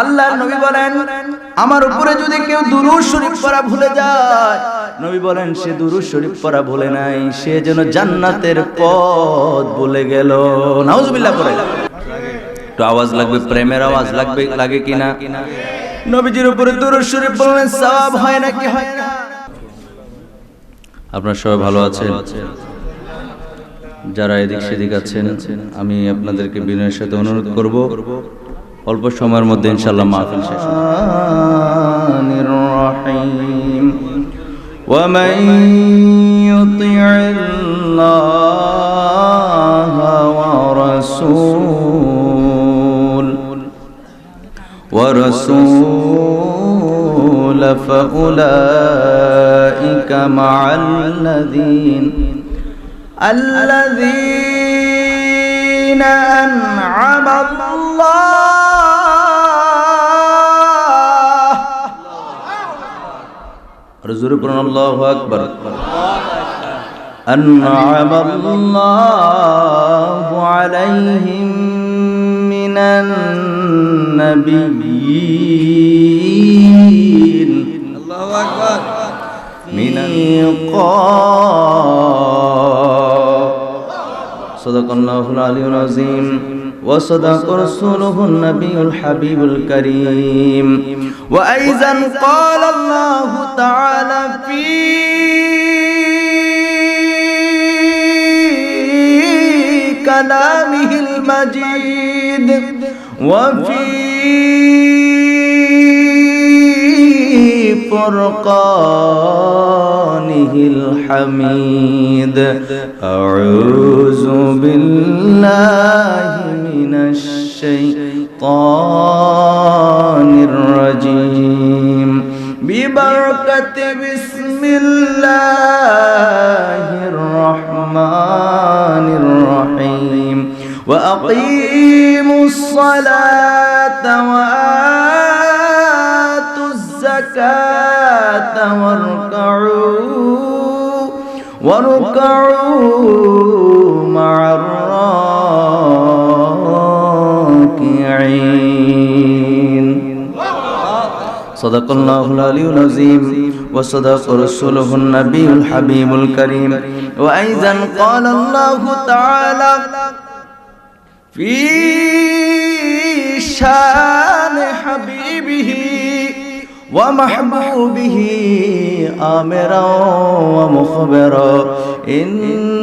আল্লাহর নবী বলেন, আমার উপরে যদি কেউ দুরূদ শরীফ পড়া ভুলে যায়, নবী বলেন, সে দুরূদ শরীফ পড়া ভুলে নাই, সে যেন জান্নাতের পথ ভুলে গেল। নাউজুবিল্লাহ পড়ে। একটু আওয়াজ লাগবে, প্রেমের আওয়াজ লাগবে, লাগে কিনা? নবীজির উপরে দুরূদ শরীফ বললেন সওয়াব হয় নাকি হয় না? আপনার সবাই ভালো আছেন? যারা এদিক সেদিক আছেন, আমি আপনাদেরকে বিনয়ের সাথে অনুরোধ করব। অল্প সময়ের মধ্যে ইনশাল্লাহ মাহফিল শেষ রহিম ومن يطع الله ورسول ورسول فأولئك مع الذين الذين أنعم الله رزق الله أكبر. أنعم الله عليهم من النبيين. الله أكبر. من صدق الله العلي العظيم. وصدق رسوله النبي الحبيب الكريم. وأيضا قال الله تعالى في كلامه المجيد. وفي فرقانه الحميد. أعوذ بالله الشيطان الرجيم ببركة بسم الله الرحمن الرحيم وأقيموا الصلاة وآتوا الزكاة واركعوا واركعوا صدق الله العلي العظيم وصدق رسوله النبي الحبيب الكريم وأيضا قال الله تعالى في شان حبيبه ومحبوبه آمرا ومخبرا إن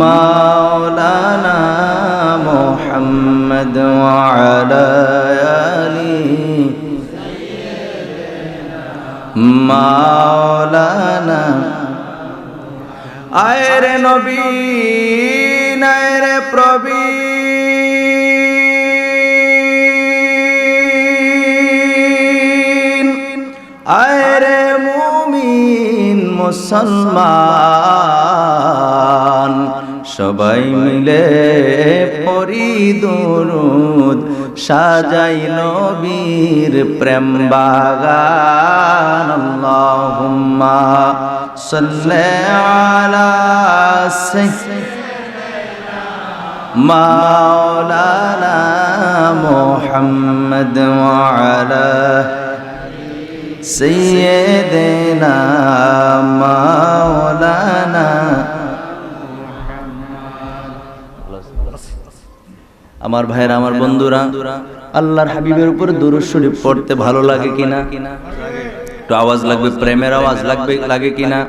مولانا محمد وعلى آله مولانا আয়রে নবীন আয়রে প্রবীণ আয়রে মুমিন মুসলমান সবাই মিলে পরি দরুদ সাজাই নবীর প্রেম বাগান। আল্লাহুম্মা সাল্লি আলা মাওলানা মুহাম্মদ ওয়া আলা সাইয়্যিদিনা মাওলানা আমার ভাইয়েরা আমার বন্ধুরা আল্লাহর হাবিবের উপর দুরূদ শরীফ পড়তে ভালো লাগে কিনা একটু আওয়াজ লাগবে প্রেমের আওয়াজ লাগবে লাগে কিনা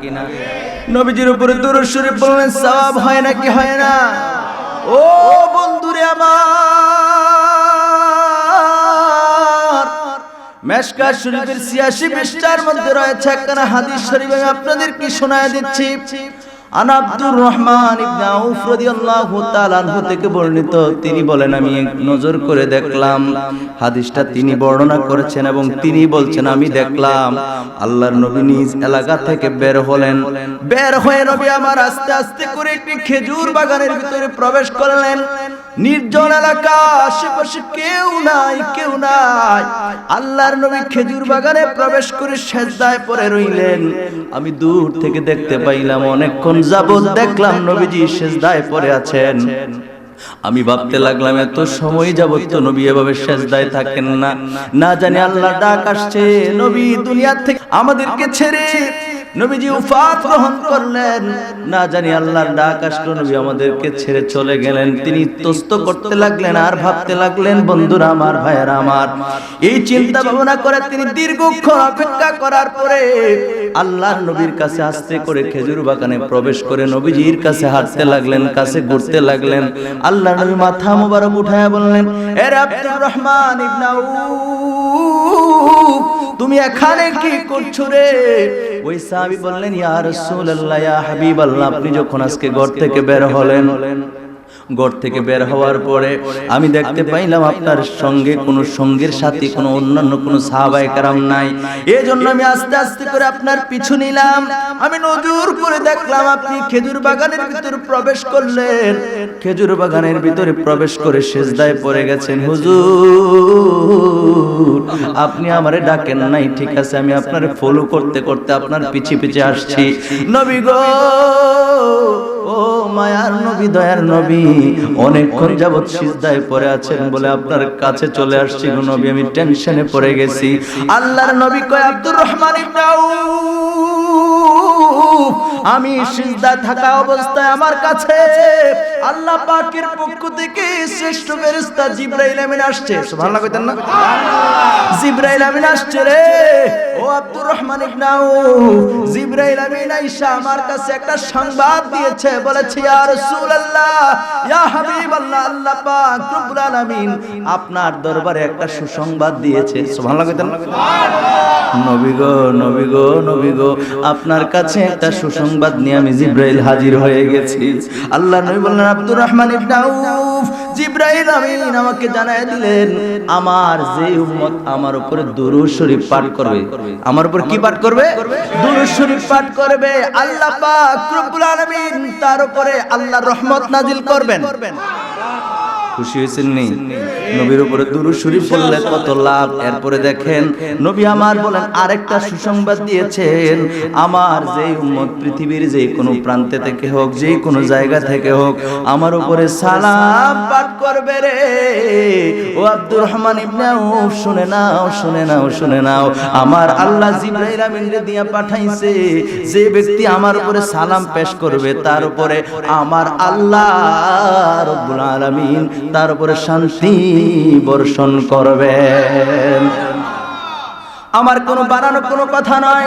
নবীজির উপরে দুরূদ শরীফ বললেন সওয়াব হয় নাকি হয় না? ও বন্ধুরে আমার মেশকা শরীফের ছিয়াশি পৃষ্ঠার মধ্যে রয়েছে একখানা হাদিস শরীফ আমি আপনাদের কি শোনায় দিচ্ছি? আন আব্দুর রহমান ইবনে আউফ রাদিয়াল্লাহু তাআলা আনহু থেকে বর্ণিত। তিনি বলেন, আমি নজর করে দেখলাম। হাদিসটা তিনি বর্ণনা করেছেন এবং তিনি বলছেন, আমি দেখলাম। আল্লাহর নবী নিজ এলাকা থেকে বের হলেন। বের হয়ে নবী আমার আস্তে আস্তে করে একটি খেজুর বাগানের ভিতরে প্রবেশ করলেন। নির্জন এলাকা, আশেপাশে কেউ নাই কেউ নাই। আল্লাহর নবী খেজুর বাগানে প্রবেশ করে সেজদায় পড়ে রইলেন। আমি দূর থেকে দেখতে পাইলাম, অনেকক্ষণ যাবৎ দেখলাম নবীজি সেজদায় পরে আছেন। আমি ভাবতে লাগলাম, এত সময় যাবত তো নবী এভাবে সেজদায় থাকেন না। না জানি আল্লাহ ডাক আসছে, নবী দুনিয়া থেকে আমাদেরকে ছেড়ে নবীজি উফাত গ্রহণ করলেন। না জানি আল্লাহর ডাক আসলো নবী আমাদেরকে ছেড়ে চলে গেলেন। তিনি তস্ত করতে লাগলেন আর ভাবতে লাগলেন বন্ধুরা আমার ভাইয়েরা আমার। এই চিন্তা ভাবনা করে তিনি দীর্ঘক্ষণ অপেক্ষা করার পরে আল্লাহর নবীর কাছে আস্তে করে খেজুর বাগানে প্রবেশ করে নবীজির কাছে হাঁটতে লাগলেন কাছে ঘুরতে লাগলেন। আল্লাহ নবী মাথা মোবারক উঠায় বললেন এর আব্দুর রহমান ইবনে আউফ, তুমি এখানে কি করছ রে? ওই সাহাবী বললেন ইয়া রাসূলুল্লাহ ইয়া হাবিবাল্লাহ আপনি যখন আজকে ঘর থেকে বের হলেন ঘর থেকে বের হওয়ার পরে আমি দেখতে পাইলাম আপনার সঙ্গে কোনো সঙ্গের সাথে কোনো অন্যান্য কোনো সাহাবায়ে কারাম নাই। এই জন্য আমি আস্তে আস্তে করে আপনার পিছু নিলাম। আমি নজর করে দেখলাম আপনি খেজুর বাগানের ভিতরে প্রবেশ করলেন। খেজুর বাগানের ভিতরে প্রবেশ করে সেজদায় পড়ে গেছেন। হুজুর, আপনি আমারে ডাকেন নাই, ঠিক আছে? আমি আপনার ফলো করতে করতে আপনার পিছে পিছে আসছি। নবী গো ও মায়ার নবী, দয়ার নবী, অনেকক্ষণ যাবৎ সিজদায় পড়ে আছেন বলে আপনার কাছে চলে আসছি গো নবী, আমি টেনশনে পড়ে গেছি। আল্লাহর নবী কয় আব্দুর রহমান ইবনে আমি সিজদায় থাকা অবস্থায় আমার কাছে আল্লাহ পাকের পক্ষ থেকে শ্রেষ্ঠ ফেরেশতা জিবরাইল আমিন আসছে। সুবহানাল্লাহ কইতেন না? জিবরাইল আমিন আসছে রে। ও আব্দুর রহমান ইবনে জিবরাইল আমিন আইসা আমার কাছে একটা সংবাদ দিয়েছে। বলেছে ইয়া রাসূলুল্লাহ ইয়া হাবিবাল্লাহ আল্লাহ পাক রব্বুল আলামিন আপনার দরবারে একটা সুসংবাদ দিয়েছে। সুবহানাল্লাহ কইতেন না? নবী গো নবী গো নবী গো আপনার কাছে একটা সুসংবাদ নিয়ে আমি জিব্রাইল হাজির হয়ে গেছি। আল্লাহ নবী বললেন, আব্দুর রহমান ইবনে আউফ, জিব্রাইল আমিন আমাকে জানায় দিলেন, আমার যে উম্মত আমার উপরে দুরূদ শরীফ পাঠ করবে। আমার উপর কি পাঠ করবে? দুরূদ শরীফ পাঠ করবে। আল্লাহ পাক রব্বুল আলামিন তার উপরে আল্লাহর রহমত নাজিল করবেন। খুশি হয়েছেন নি নবীর উপরে দুরূদ শরীফ বললে কত লাভ। এরপরে দেখেন, নবী আমার বলেন, আরেকটা সুসংবাদ দিয়েছেন। আমার যে উম্মত পৃথিবীর যে কোনো প্রান্তে থেকে হোক যে কোনো জায়গা থেকে হোক, আমার উপরে সালাম পাঠ করবে রে। ও আব্দুর রহমান ইবনে আউফ, শুনে নাও শুনে নাও শুনে নাও। আমার আল্লাহ জিবরাইল আমিনরে দিয়া পাঠাইছে, যে ব্যক্তি আমার উপরে সালাম পেশ করবে, তার উপরে আমার আল্লাহ রব্বুল আলামিন তার উপরে শান্তি বর্ষণ করবে। আমার কোনো বানানো কোনো কথা নয়।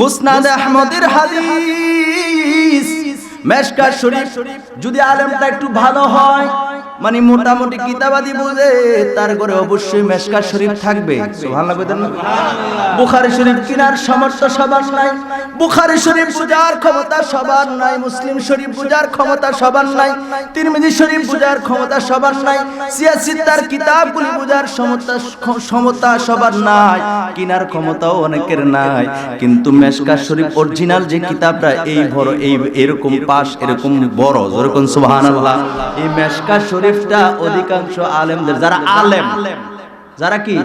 মুসনাদ আহমদের হাদিস, মেশকার শরীফ, যদি আলেমটা একটু ভালো হয় মানে মোটামুটি কিতাবাদি বুঝে, তার ঘরে অবশ্যই মেশকার শরীফ থাকবে। বুখারী শরীফ কিনার সামর্থ্য সবার নাই শরীফ বুঝার ক্ষমতা সবার নাই, মুসলিম শরীফ বুঝার ক্ষমতা সবার নাই, তিরমিজি শরীফ বুঝার ক্ষমতা সবার নাই সিয়াসিতার কিতাবগুলি বুঝার ক্ষমতা সবার নাই, কিনার ক্ষমতাও অনেকের নাই। কিন্তু মেশকার শরীফ অরিজিনাল যে কিতাবটা, এই বড়, এই এরকম পাশ, এরকম বড়, যেরকম সুবহানাল্লাহ। এই মেশকার শরীফটা অধিকাংশ আলেমদের। যারা আলেম যারা কি?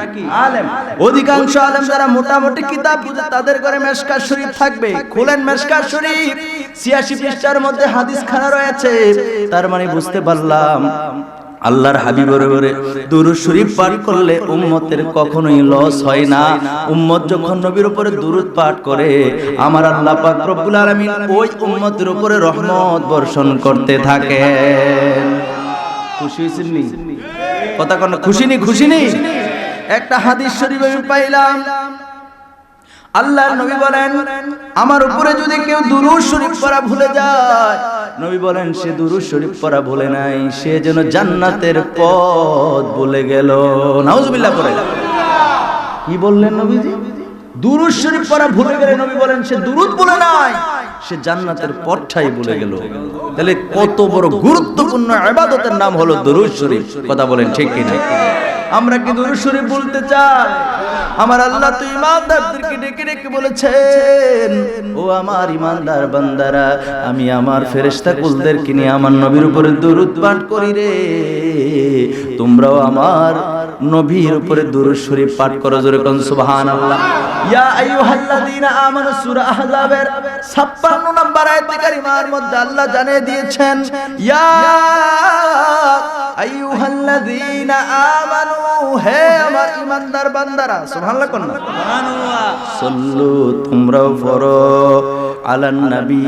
আলেম। অধিকাংশ আলেম যারা মোটামুটি কিতাব বুঝে তাদের ঘরে মেশকা শরীফ থাকবে। খুলেন মেশকা শরীফ। ছিয়াশি পৃষ্ঠার মধ্যে হাদিস খানা রয়েছে। তার মানে বুঝতে পারলাম আল্লাহর হাবিবের ঘরে দুরুদ শরীফ পাঠ করলে উম্মতের কখনোই লস হয় না। উম্মত যখন নবীর উপরে দুরুদ পাঠ করে আমার আল্লাহ পাক রব্বুল আলামিন ওই উম্মতের উপরে রহমত বর্ষণ করতে থাকেন। খুশি হয়েছেন নি? কথা কোন খুশি নি খুশি নি? একটা হাদিস শরীফ আমি পাইলাম। আল্লাহর নবী বলেন আমার উপরে যদি কেউ দুরূদ শরীফ পড়া ভুলে যায় নবী বলেন সে দুরূদ শরীফ পড়া ভুলে নাই সে যেন জান্নাতের পথ ভুলে গেল। নাউজুবিল্লাহ পড়ে। কি বললেন নবীজি? দুরূদ শরীফ পড়া ভুলে গেলে নবী বলেন সে দুরূদ বলে নাই। সে জান্নাতের পথটাই বলে গেল। তাহলে কত বড় গুরুত্বপূর্ণ ইবাদতের নাম হলো দরুদ শরীফ। কথা বলেন ঠিক কিনা? আমরা কি দরুদ শরীফ বলতে চাই? আমার আল্লাহ তো ইমানদারদেরকে ডেকে ডেকে বলেছেন ও আমার ইমানদার বান্দারা আমি আমার ফেরেশতা কুলদেরকে নিয়ে আমার নবীর উপরে দরুদ পাঠ করি রে। তোমরাও আমার নবীর উপরে দরুদ শরীফ পাঠ করো জোরে কোন সুবহানাল্লাহ। ইয়া আইয়ুহাল্লাযীনা আমানু সূরা আহজাবের 56 নম্বর আয়াতে কারিমার মধ্যে আল্লাহ জানিয়ে দিয়েছেন ইয়া আইয়ুহাল্লাযীনা আমানু হে আমার ইমানদার বান্দারা সুবহানাল্লাহ কোন সল্লু তোমরাও পড়ো আলান নবী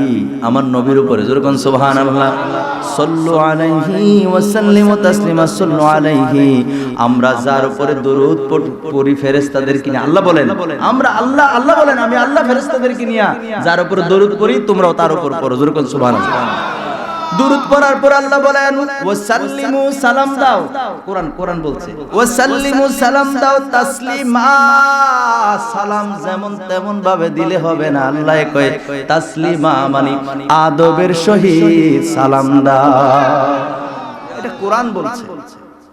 আমার নবীর উপরে যেরকম সুবহানাল্লাহ। সল্লু আলাইহি ওয়া সাল্লিমু তাসলিমা সল্লু আলাইহি আমরা যার উপরে দরুদ পড়ি ফেরেশতাদেরকে নিয়ে আল্লাহ বলেন আমরা আল্লাহ আল্লাহ বলেন, আমি আল্লাহ ফেরেশতাদেরকে নিয়ে যার উপরে দরুদ পড়ি, তোমরাও তার উপর পড়ো। যেরকম সুবহানাল্লাহ। দুরুদ পড়ার পর আল্লাহ বলেন, ওয়াসাল্লিমু সালাম দাও। কোরআন কোরআন বলছে, ওয়াসাল্লিমু সালাম দাও, তাসলিমা সালাম যেমন তেমন ভাবে দিলে হবে না। আল্লাহ কয়, তাসলিমা মানে আদবের সহিত সালাম দাও। এটা কোরআন বলছে।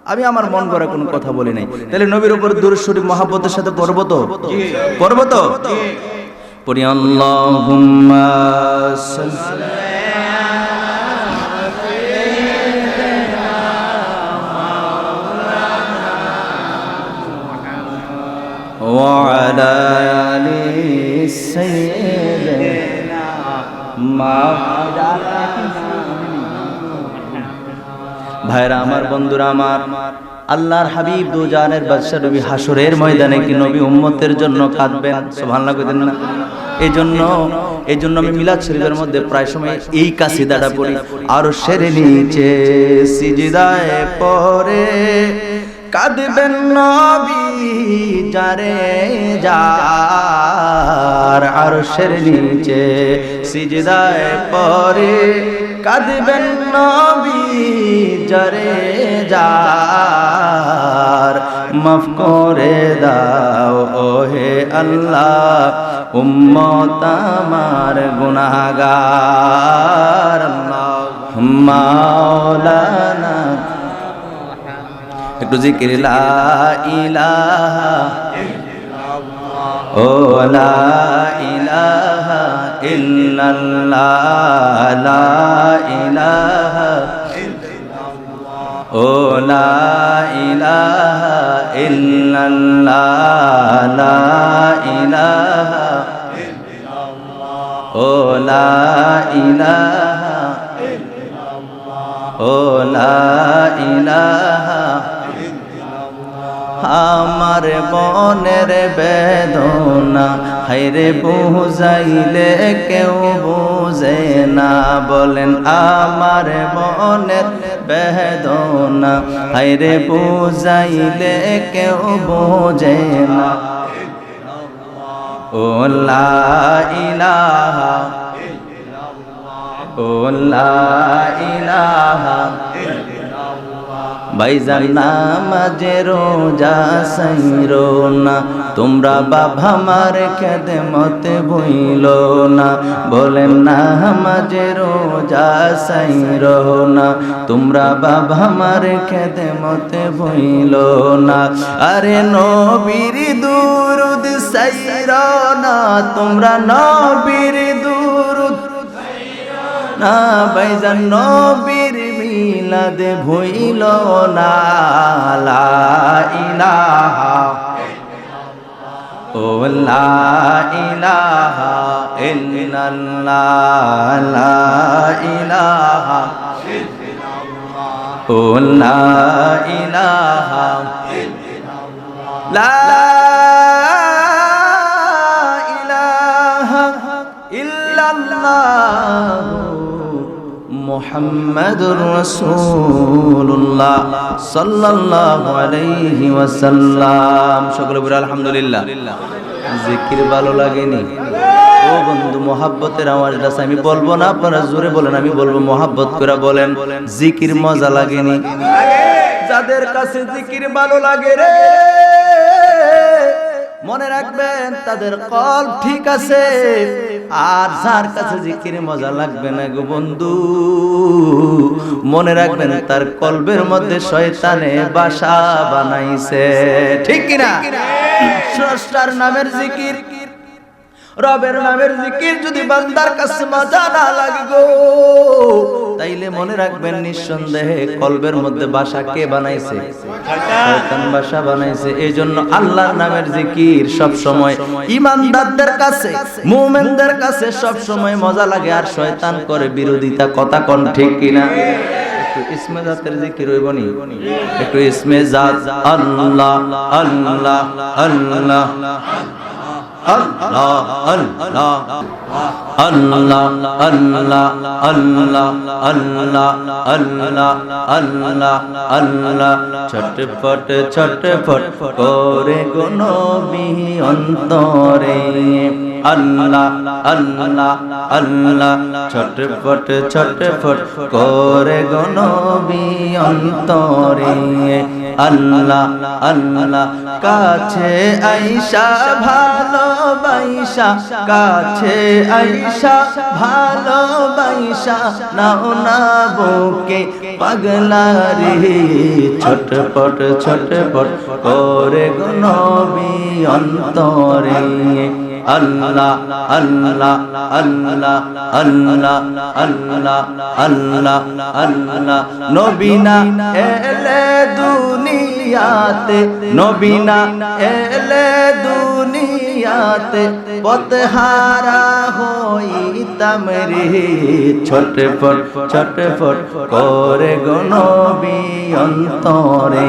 আমি আমার মন গড়া কোনো কথা বলি নাই তাহলে নবীর উপর দুরূদ শরীফ মহাব্বতের সাথে পড়ব তো পড়ব তো পড়ি আল্লাহুম্মা সাল্লি وعلى آل سيدنا ভাইরা, আমার বন্ধুরা, আমার আল্লাহর হাবিব দু জানের বাদশা নবী হাসরের ময়দানে কি নবী উম্মতের জন্য কাঁদবেন? সুবহানাল্লাহ কইতেন না। এই জন্য এই জন্য আমি মিলাদ শরীফের মধ্যে প্রায় সময় এই কাসিদাটা পড়ি। আর সেরে নিচে সিজদায় পরে কাঁদবেন নবী যারে যার আর সের নিচে সিজদায় পরে কাঁদবেন নবী যারে যার। মাফ করে দাও ওহে আল্লাহ, উম্মত আমার গুনাহগার। মাওলানা। একটু জিকির, লা ইলাহা ও লা ইলাহা ইল্লাল্লাহ, লা ইলাহা ও লা ইলাহা ইল্লাল্লাহ, লা ইলাহা ও লা ইলাহা ও লা ইলাহা। আমার মনের বেদনা হাইরে বুঝাইলে কেউ বুঝে না। বলেন, আমার মনের বেদনা। হাইরে বুঝাইলে কেউ বুঝে না। ও লা ইলাহা, ও লা ইলাহা। ভাইজান নামাজে রোজা সাইরো না। তোমরা বাবা মার খেদে মতে বইল না। বলেন নামাজে রোজা সাইরো না। তোমরা বাবা মার খেদে মতে বইল না। আরে নবীর দুরুদ সাইরো না। তোমরা নবীর দুরুদ না। ভাইজান নবীর মিলাদ ভইল না, লা ইলাহা ও লা ইলাহা ইল্লাল্লাহ, লা ইলাহা ও লা ইলাহা লা মুহাম্মাদুর রাসূলুল্লাহ সাল্লাল্লাহু আলাইহি ওয়াসাল্লাম। সকলে বলে আলহামদুলিল্লাহ। জিকির ভালো লাগেনি। ও বন্ধু, মোহাব্বতের আওয়াজটা আমি বলব না, আপনারা জোরে বলেন, আমি বলব মোহাব্বত করে বলেন, জিকির মজা লাগেনি। যাদের কাছে জিকির ভালো লাগে রে, মনে রাখবেন, তাদের কল ঠিক আছে। আর যার কাছে জিকির মজা লাগবে না গো বন্ধু। মনে রাখবেন তার কলবের মধ্যে শয়তানে বাসা বানাইছে। ঠিক কিনা? স্রষ্টার নামের জিকির রবের নামের জিকির যদি বান্দার কাছে মজা না লাগবো, তাইলে মনে রাখবেন নিঃসন্দেহে কলবের মধ্যে বাসা কে বানাইছে? শয়তান বাসা বানাইছে। এই জন্য আল্লাহর নামের জিকির সব সময় ইমানদারদের কাছে, মুমিনদের কাছে সব সময় মজা লাগে। আর শয়তান করে বিরোধিতা, কথা কোন ঠিক কিনা? একটু ইসমে জাতের জিকির হইবনি একটু ইসমে জাত, আল্লাহ আল্লাহ আল্লাহ। আল্লাহ আল্লাহ আল্লাহ আল্লাহ আল্লাহ আল্লাহ আল্লাহ আল্লাহ আল্লাহ ছটপট ছটপট করে গনবি অন্তরে আল্লাহ আল্লাহ আল্লাহ ছটপট ছটপট করে গনবি অন্তরে আল্লাহ আল্লাহ। কাছে আইসা ভালোবাইসা কাছে আইসা ভালোবাইসা নাও না বুকে পাগলা রে ছটপট ছটপট করে গনবি অন্তরে। আল্লাহ আল্লাহ আল্লাহ আল্লাহ আল্লাহ আল্লাহ আল্লাহ। নবীনা এলে দুনিয়াতে নবীনা এলে দুনিয়াতে, পথহারা হইতাম রে। ছটপট ছটপট করে গনবি অন্তরে।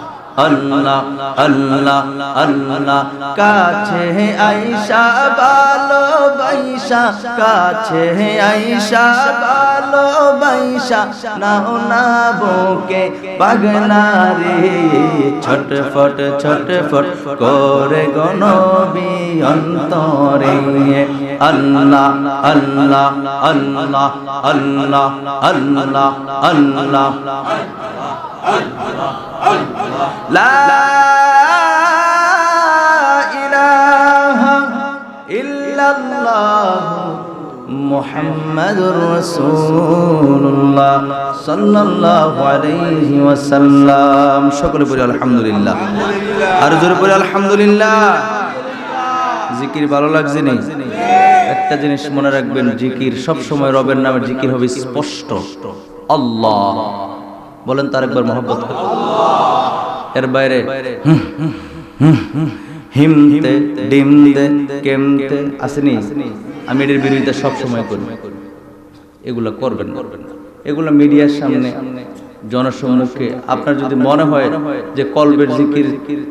আল্লাহ আল্লাহ আল্লাহ। কাছে আইসা ভালো বাইসা কাছে আইসা ভালো বাইসা নাও না বুকে পাগনা রে ছটফট ছটফট করে গনবি অন্তরে। আল্লাহ আল্লাহ আল্লাহ আল্লাহ আল্লাহ আল্লাহ। لا লা ইলাহা ইল্লাল্লাহ মুহাম্মাদুর রাসূলুল্লাহ সাল্লাল্লাহু আলাইহি ওয়াসাল্লাম। সকলে বলি আলহামদুলিল্লাহ। আর জোরে বলি আলহামদুলিল্লাহ। জিকির ভালো লাগছে একটা জিনিস মনে রাখবেন, জিকির সব সময় রবের নামে জিকির হবে স্পষ্ট। আল্লাহ। বলেন তার একবার মহব্বত। এর বাইরে। হুম, হুম, হুম, হুম, হিমতে ডিমতে কেমতে আসেনি। আমি এটার বিরোধিতা সব সময় করি। এগুলো করবেন এগুলো মিডিয়ার সামনে জনসম্মুখে। আপনার যদি মনে হয় যে কলবের জিকির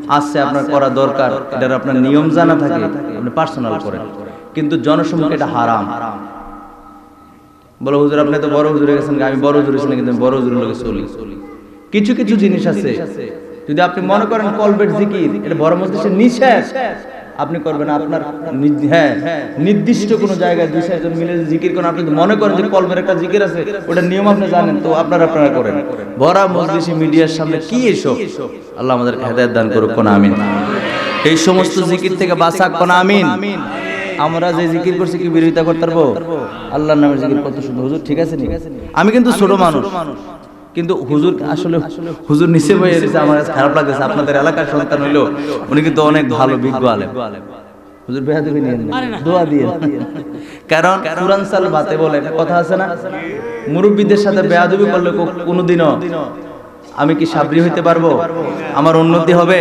আছে আপনার করা দরকার এটার আপনার নিয়ম জানা থাকে আপনি পার্সোনাল করেন। কিন্তু জনসম্মুখে এটা হারাম। বলো হুজুর আপনি তো বড় হুজুরে গেছেন আমি বড় হুজুর ছিলাম কিন্তু বড় হুজুরের লোকে চলি। কিছু কিছু জিনিস আছে। যদি আপনি মনে করেন কলবের জিকির, এটা বড় মসজিদের নিষেধ, আপনি করবেন আপনার হ্যাঁ নির্দিষ্ট কোনো জায়গায় দুই চারজন মিলে জিকির করেন, আপনি মনে করেন যে কলবের একটা জিকির আছে ওটা নিয়ম আপনি জানেন, তো আপনারা আপনারা করেন। বড় মসজিদ মিডিয়ার সামনে কি এসব? আল্লাহ আমাদের হেদায়ত দান করুক, কোন আমিন। এই সমস্ত জিকির থেকে বাঁচাক, কোন আমিন। আমরা যে জিকির করছি কি বিরোধিতা করতে পারব? আল্লাহর নামের জিকির কত সুন্দর হুজুর ঠিক আছে আমি কিন্তু ছোট মানুষ। কিন্তু হুজুর আসলে হুজুর নিচে বয়ে এসেছে আমার কাছে খারাপ লাগতেছে আপনাদের এলাকার সন্তান হইল উনি কিন্তু অনেক ভালো বিজ্ঞ আলেম। হুজুর বেহাদবি নিয়ে দোয়া দিয়ে। কারণ কুরআন সাল বাতে বলে কথা আছে না? মুরব্বীদের সাথে বেয়াদবি করলে কোনোদিনও আমি কি সাবরি হইতে পারব? আমার উন্নতি হবে?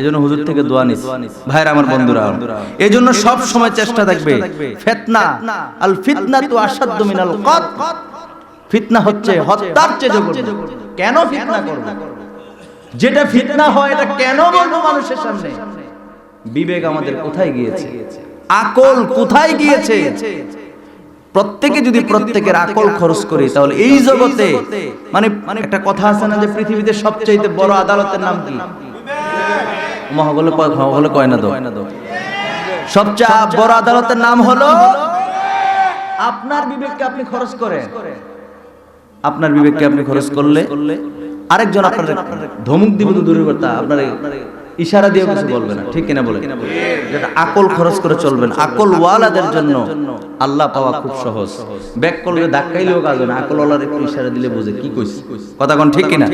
এজন্য হুজুর থেকে দোয়া নিস। ভাইরা আমার বন্ধুরা। এই জন্য সব সময় চেষ্টা থাকবে। ফিতনা। আল ফিতনা তো আসাদ্দ মিনাল কত? ফিতনা হচ্ছে হত্যার চেয়ে কেন ফিতনা করব? যেটা ফিতনা হয় এটা কেন বলব মানুষের সামনে? বিবেক আমাদের কোথায় গিয়েছে? আকল কোথায় গিয়েছে? প্রত্যেকে যদি প্রত্যেকের আকল খরচ করি তাহলে এই জগতে মানে মানে একটা কথা আছে না যে পৃথিবীতে সবচেয়ে বড় আদালতের নাম কি? মহাগলে কয় মহাগলে কয় না দো সবচেয়ে বড় আদালতের নাম হলো আপনার বিবেককে আপনি খরচ করেন। আপনার বিবেককে আপনি খরচ করলে আরেকজন আপনার ধমক দিব তো দূরের কথা আপনার ইশারা দিয়ে কিছু বলবে না। ঠিক কিনা বলে আকল খরচ করে চলবেন আকল ওয়ালাদের জন্য আল্লাহ পাওয়া খুব সহজ। ব্যাক করলে ধাক্কাইলেও কাজ হয় না। আকল ওয়ালার একটু ইশারা দিলে বুঝে কি কইছি। কথা কোন ঠিক কিনা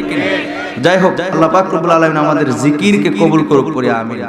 যাই হোক আল্লাহ পাক রব্বুল আলামিন আমাদের জিকিরকে কবুল করুক করি আমিন।